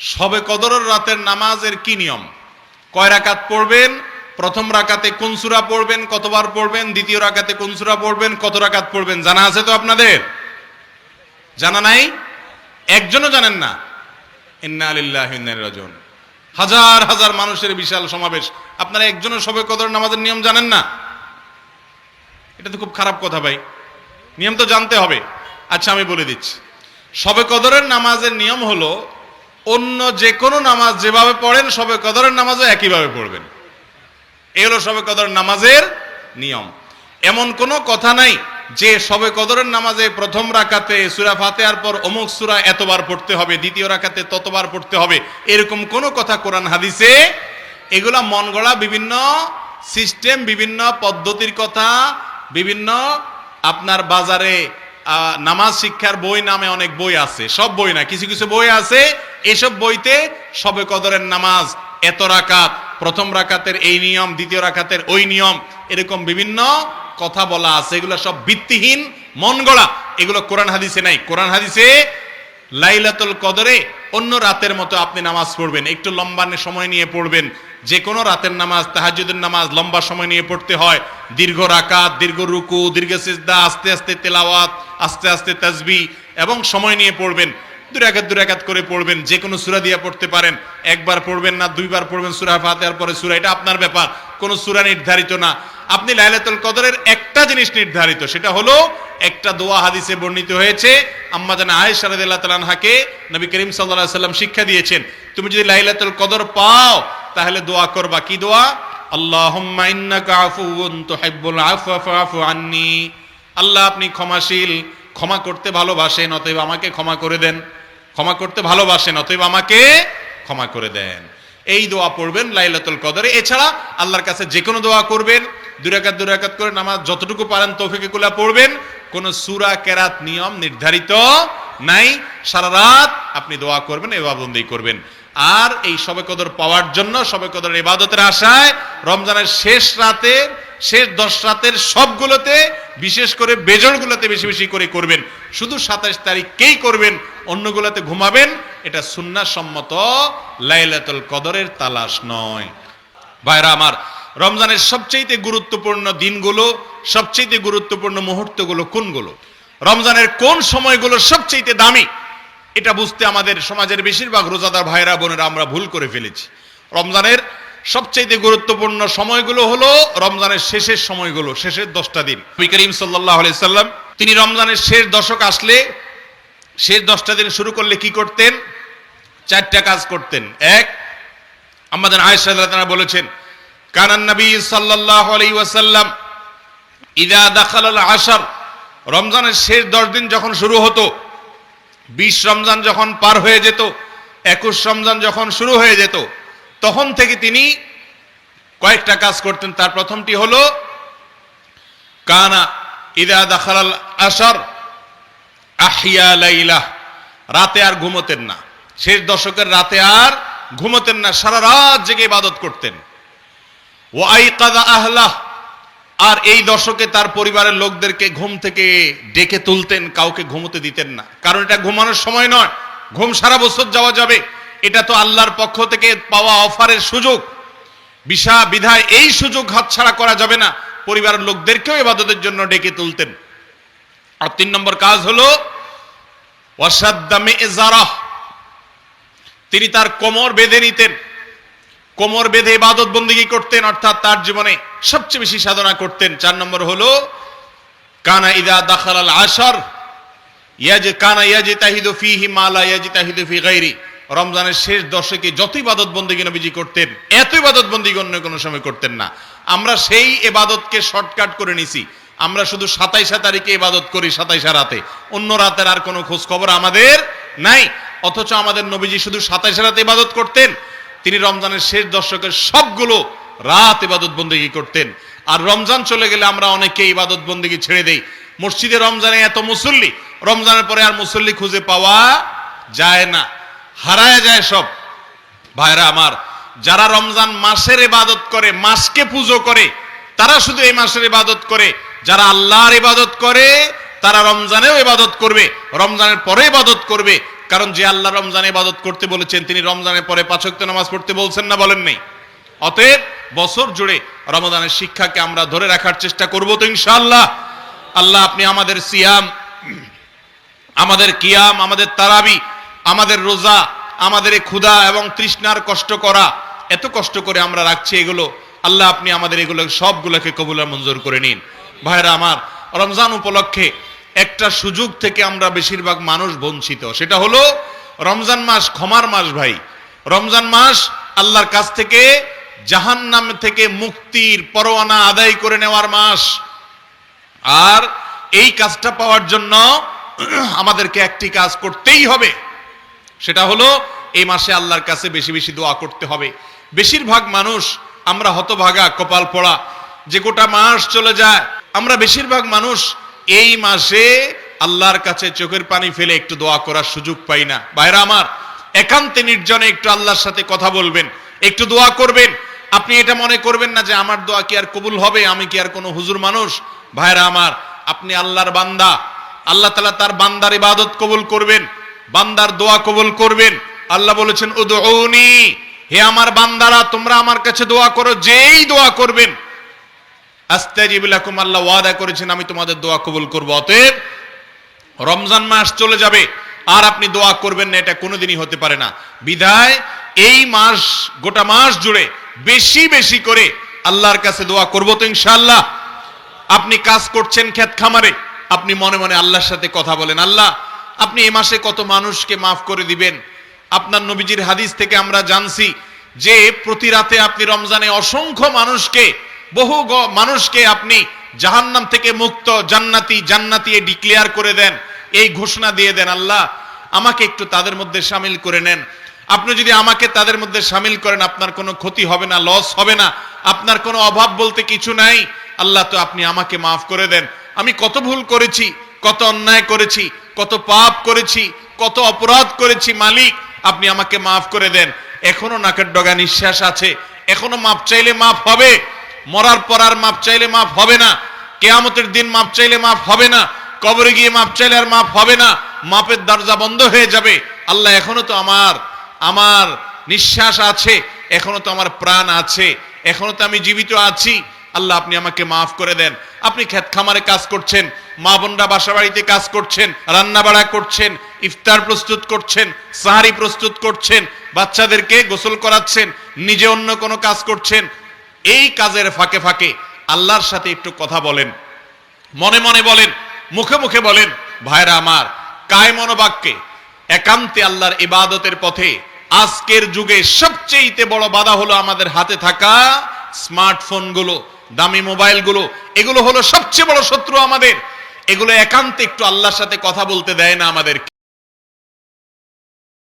সবে কদরের রাতের নামাজের কি নিয়ম? কয় রাকাত পড়বেন? প্রথম রাকাতে কোন সূরা পড়বেন? কতবার পড়বেন? দ্বিতীয় রাকাতে কোন সূরা পড়বেন? কত রাকাত পড়বেন? জানা আছে তো আপনাদের? জানা নাই? একজনও জানেন না। ইন্না আলিল্লাহি রাজিউন। হাজার হাজার মানুষের বিশাল সমাবেশ। আপনারা একজনও সবে কদর নামাজের নিয়ম জানেন না? এটা তো খুব খারাপ কথা ভাই। নিয়ম তো জানতে হবে। আচ্ছা আমি বলে দিচ্ছি। সবে কদরের নামাজের নিয়ম হলো অন্য যে কোনো নামাজ যেভাবে পড়েন, সবে কদরের নামাজও একইভাবে পড়বেন। এ হলো সবে কদরের নামাজের নিয়ম। এমন কোনো কথা নাই যে সবে কদরের নামাজে প্রথম রাকাতে সুরা ফাতেহার পর অমুক সুরা এতবার পড়তে হবে, দ্বিতীয় রাকাতে ততবার পড়তে হবে, এরকম কোনো কথা কোরআন হাদিসে এগুলা মন গড়া বিভিন্ন সিস্টেম, বিভিন্ন পদ্ধতির কথা, বিভিন্ন আপনার বাজারে নামাজ শিক্ষার বই নামে অনেক বই আছে। সব বই না, কিছু কিছু বই আছে। এসব বইতে সবে কদরের নামাজ, এত রাকাত, প্রথম রাকাতের এই নিয়ম, দ্বিতীয় রাকাতের ওই নিয়ম, এরকম বিভিন্ন কথা বলা আছে। এগুলো সব ভিত্তিহীন, মন গড়া। এগুলো কোরআন হাদিসে নাই। কোরআন হাদিসে লাইলাতুল কদরে অন্য রাতের মতো আপনি নামাজ পড়বেন। একটু লম্বা সময় নিয়ে পড়বেন। যে কোনো রাতের নামাজ তাহাজুদের নামাজ লম্বা সময় নিয়ে পড়তে হয়। দীর্ঘ রাকাত, দীর্ঘ রুকু, দীর্ঘ সিজদা, আস্তে আস্তে তেলাওয়াত, আস্তে আস্তে তাসবি এবং সময় নিয়ে পড়বেন। দুই রাকাত দুই রাকাত করে পড়বেন। যে কোনো সুরা দিয়ে পড়তে পারেন। একবার পড়বেন না, দুইবার পড়বেন সূরা ফাতিহার পরে সুরা। এটা আপনার ব্যাপার। কোনো সুরা নির্ধারিত না। আপনি লাইলাতুল কদরের একটা জিনিস নির্ধারিত। সেটা হলো, একটা দোয়া হাদিসে বর্ণিত হয়েছে, আম্মা জানা আয়েশা রাদিয়াল্লাহু তাআলা আনহাকে নবী করিম সাল্লাল্লাহু আলাইহি সাল্লাম শিক্ষা দিয়েছেন, তুমি যদি লাইলাতুল কদর পাও তাহলে দোয়া করবা। কি দোয়া? আল্লাহুম্মা ইন্নাকা আন্নি। আল্লাহ আপনি ক্ষমাশীল, ক্ষমা করতে ভালোবাসেন, অতএব আমাকে ক্ষমা করে দেন। ক্ষমা করতে ভালোবাসেন, অতএব আমাকে ক্ষমা করে দেন। এই দোয়া পড়বেন লাইলাতুল কদরে। এছাড়া আল্লাহর কাছে যে কোনো দোয়া করবেন, দুরাকাত দুরাকাত করে নামাজ যতটুকু পারেন তৌফিকে কুলা পড়বেন। কোন সুরা, কেরাত, নিয়ম নির্ধারিত নাই। সারা রাত আপনি দোয়া করবেন এবাবন্দি করবেন। আর এই সবে কদর পাওয়ার জন্য, সবে কদর ইবাদতের আশায় রমজানের শেষ রাতে, শেষ দশ রাতের সবগুলোতে, বিশেষ করে বেজরগুলোতে বেশি বেশি করে করবেন। শুধু সাতাশ তারিখকেই করবেন, অন্যগুলোতে ঘুমাবেন। এটা সুন্নাহ সম্মত লাইলাতুল কদরের তালাশ নয়। ভাইরা আমার, রমজানের সবচেয়ে গুরুত্বপূর্ণ দিনগুলো সবচেয়ে গুরুত্বপূর্ণ মুহূর্তগুলো কোনগুলো? রমজানের কোন সময়গুলো সবচেয়ে দামি? এটা বুঝতে আমাদের সমাজের বেশিরভাগ রোজাদার ভাইরা বোনেরা আমরা ভুল করে ফেলেছি। রমজানের সবচেয়ে গুরুত্বপূর্ণ সময়গুলো হলো রমজানের শেষের সময়গুলো, শেষের দশটা দিন। করিম সাল্লাহ সাল্লাম, তিনি রমজানের শেষ দশক আসলে শেষ দশটা দিন শুরু করলে কি করতেন? চারটা কাজ করতেন। এক, আমাদের আয়েশা তাআলা বলেছেন কানান নবী আলাইহি ওয়াসাল্লাম ইদা দাখালাল আশার, রমজানের শেষ দশ দিন যখন শুরু হতো বিশ রমজান যখন পার হয়ে যেত, একুশ রমজান যখন শুরু হয়ে যেত, তখন থেকে তিনি কয়েকটা কাজ করতেন। তার প্রথমটি হলো, কানা ইদা দাখালাল আশার আহিয়া লাইলা, রাতে আর ঘুমোতেন না। শেষ দশকের রাতে আর ঘুমোতেন না, সারা রাত জেগে ইবাদত করতেন। ও আইকাদা আহলাহ আর এই দশকে তার পরিবারের লোকদেরকে ঘুম থেকে ডেকে তুলতেন, কাউকে ঘুমোতে দিতেন না। কারণ এটা ঘুমানোর সময় নয়, ঘুম সারা বছর যাওয়া যাবে। এটা তো আল্লাহর পক্ষ থেকে পাওয়া অফারের সুযোগ। বিশা বিধায় এই সুযোগ হাতছাড়া করা যাবে না। পরিবারের লোকদেরকেও ইবাদতের জন্য ডেকে তুলতেন। আর তিন নম্বর কাজ হলো ওয়াসাদ্দামে এজারাহ। তিনি তার কোমর বেঁধে নিতেন। কোমর বেঁধে ইবাদত বন্দিগি করতেন, অর্থাৎ তার জীবনে সবচেয়ে বেশি সাধনা করতেন। চার নম্বর হলো, কানা ইদা দাখাল আল আশার, ইয়াজ, কানা ইয়াজি তাহিদু ফিহি মালা ইয়াজি তাহিদু ফি গাইরি। রমজানের শেষ দশকে যত ইবাদত বন্দিগি নবীজি করতেন, এত ইবাদত বন্দিগি অন্য কোনো সময় করতেন না। আমরা সেই ইবাদতকে শর্টকাট করে নিছি। আমরা শুধু সাতাইশা তারিখে ইবাদত করি, সাতাইশা রাতে। অন্য রাতের আর কোনো খোঁজ খবর আমাদের নাই। অথচ আমাদের নবীজি শুধু সাতাইশা রাতে ইবাদত করতেন তিনি রমজানের শেষ দশকের সবগুলো রাত ইবাদত বন্দিগি করতেন। আর রমজান চলে গেলে আমরা অনেকে ইবাদত বন্দিগি ছেড়ে দেই। মসজিদে রমজানে এত মুসল্লি, রমজানের পরে আর মুসল্লি খুঁজে পাওয়া যায় না, হারায় যায় সব। ভাইরা আমার, যারা রমজান মাসের ইবাদত করে, মাসকে পুজো করে, তারা শুধু এই মাসের ইবাদত করে। যারা আল্লাহর ইবাদত করে, তারা রমজানেও ইবাদত করবে, রমজানের পরে ইবাদত করবে। কারণ যে আল্লাহ রমজানে ইবাদত করতে বলেছেন, তিনি রমজানের পরে পাঁচক্ত নামাজ পড়তে বলছেন না, বলেন নেই। অতএব বছর জুড়ে রমজানের শিক্ষাকে আমরা ধরে রাখার চেষ্টা করব তো ইনশাআল্লাহ। আল্লাহ আপনি আমাদের সিয়াম, আমাদের কিয়াম, আমাদের তারাবি, আমাদের রোজা, আমাদের ক্ষুধা এবং তৃষ্ণার কষ্ট করা, এত কষ্ট করে আমরা রাখছি এগুলো, আল্লাহ আপনি আমাদের এগুলো সবগুলোকে কবুলার মঞ্জুর করে নিন। ভাইরা আমার, রমজান উপলক্ষে একটা সুযোগ থেকে আমরা বেশিরভাগ মানুষ বঞ্চিত। সেটা হলো রমজান মাস, ক্ষমার মাস ভাই। রমজান মাস আল্লাহর কাছ থেকে জাহান্নাম থেকে মুক্তির পরোয়ানা আদায় করে নেওয়ার মাস। আর এই কাজটা পাওয়ার জন্য আমাদেরকে একটি কাজ করতেই হবে। সেটা হলো এই মাসে আল্লাহর কাছে বেশি বেশি দোয়া করতে হবে। বেশিরভাগ মানুষ আমরা হতভাগা, কপাল পড়া। যে গোটা মাস চলে যায়, আমরা বেশিরভাগ মানুষ এই মাসে আল্লাহর কাছে চোখের পানি ফেলে একটু দোয়া করার সুযোগ পাই না। বাইরা আমার, একান্তে নির্জনে একটু আল্লাহর সাথে কথা বলবেন, একটু দোয়া করবেন। আপনি এটা মনে করবেন না যে আমার দোয়া কি আর কবুল হবে, আমি কি আর কোনো হুজুর মানুষ? ভাইরা আমার, আপনি আল্লাহর বান্দা। আল্লাহ তালা তার বান্দার ইবাদত কবুল করবেন, বান্দার দোয়া কবুল করবেন। আল্লাহ বলেছেন, উদউনি, হে আমার বান্দারা, তোমরা আমার কাছে দোয়া করো, যেই দোয়া করবেন আস্তাজিব লাকুম, আল্লাহ ওয়াদা করেছেন, আমি তোমাদের দোয়া কবুল করব। অতএব রমজান মাস চলে যাবে, আর আপনি দোয়া করবেন না, এটা কোনোদিনই হতে পারে না। বিধায় এই মাস, গোটা মাস জুড়ে বেশি বেশি করে আল্লাহর কাছে দোয়া করব তো ইনশাআল্লাহ। আপনি কাজ করছেন ক্ষেত খামারে, আপনি মনে মনে আল্লাহর সাথে কথা বলেন, আল্লাহ, আপনি এ মাসে কত মানুষকে মাফ করে দিবেন। আপনার নবীজির হাদিস থেকে আমরা জানছি যে প্রতি রাতে আপনি রমজানে অসংখ্য মানুষকে বহু মানুষকে আপনি জাহান্নাম থেকে মুক্ত, জান্নাতি জান্নাতি ডিক্লেয়ার করে দেন। এই ঘোষণা দিয়ে দেন, আল্লাহ, আমাকে একটু তাদের মধ্যে সামিল করে নেন। আপনি যদি আমাকে তাদের মধ্যে সামিল করেন, আপনার কোনো ক্ষতি হবে না লস হবে না, আপনার কোনো অভাব বলতে কিছু নাই, আল্লাহ তো আপনি আমাকে মাফ করে দেন। আমি কত ভুল করেছি, কত অন্যায় করেছি, কত পাপ করেছি, কত অপরাধ করেছি, মালিক, আপনি আমাকে মাফ করে দেন। এখনও নাকের ডগা নিঃশ্বাস আছে, এখনও মাপ চাইলে মাফ হবে। মরার পর আর মাপ চাইলে মাফ হবে না। কেয়ামতের দিন মাপ চাইলে মাফ হবে না। কবরে গিয়ে মাপ চাইলে আর মাফ হবে না। মাপের দরজা বন্ধ হয়ে যাবে। আল্লাহ এখনও তো আমার আমার নিঃশ্বাস আছে। এখনও তো আমার প্রাণ আছে। এখনও তো আমি জীবিত আছি। আল্লাহ আপনি আমাকে মাফ করে দেন। আপনি ক্ষেত খামারে কাজ করছেন, মা বোনরা বাসা বাড়িতে কাজ করছেন, রান্না বাড়া করছেন, ইফতার প্রস্তুত করছেন, সাহারি প্রস্তুত করছেন, বাচ্চাদেরকে গোসল করাচ্ছেন, নিজে অন্য কোনো কাজ করছেন এই কাজের ফাঁকে ফাঁকে আল্লাহর সাথে একটু কথা বলেন। মনে মনে বলেন, মুখে মুখে বলেন, ভাইরা আমার কায় মনোবাক্যে একান্তে আল্লাহর ইবাদতের পথে আজকের যুগে সবচেয়ে বড় বাধা হলো আমাদের হাতে থাকা স্মার্টফোনগুলো দামি মোবাইলগুলো এগুলো হলো সবচেয়ে বড় শত্রু আমাদের। এগুলো একান্তে একটু আল্লাহর সাথে কথা বলতে দেয় না আমাদেরকে।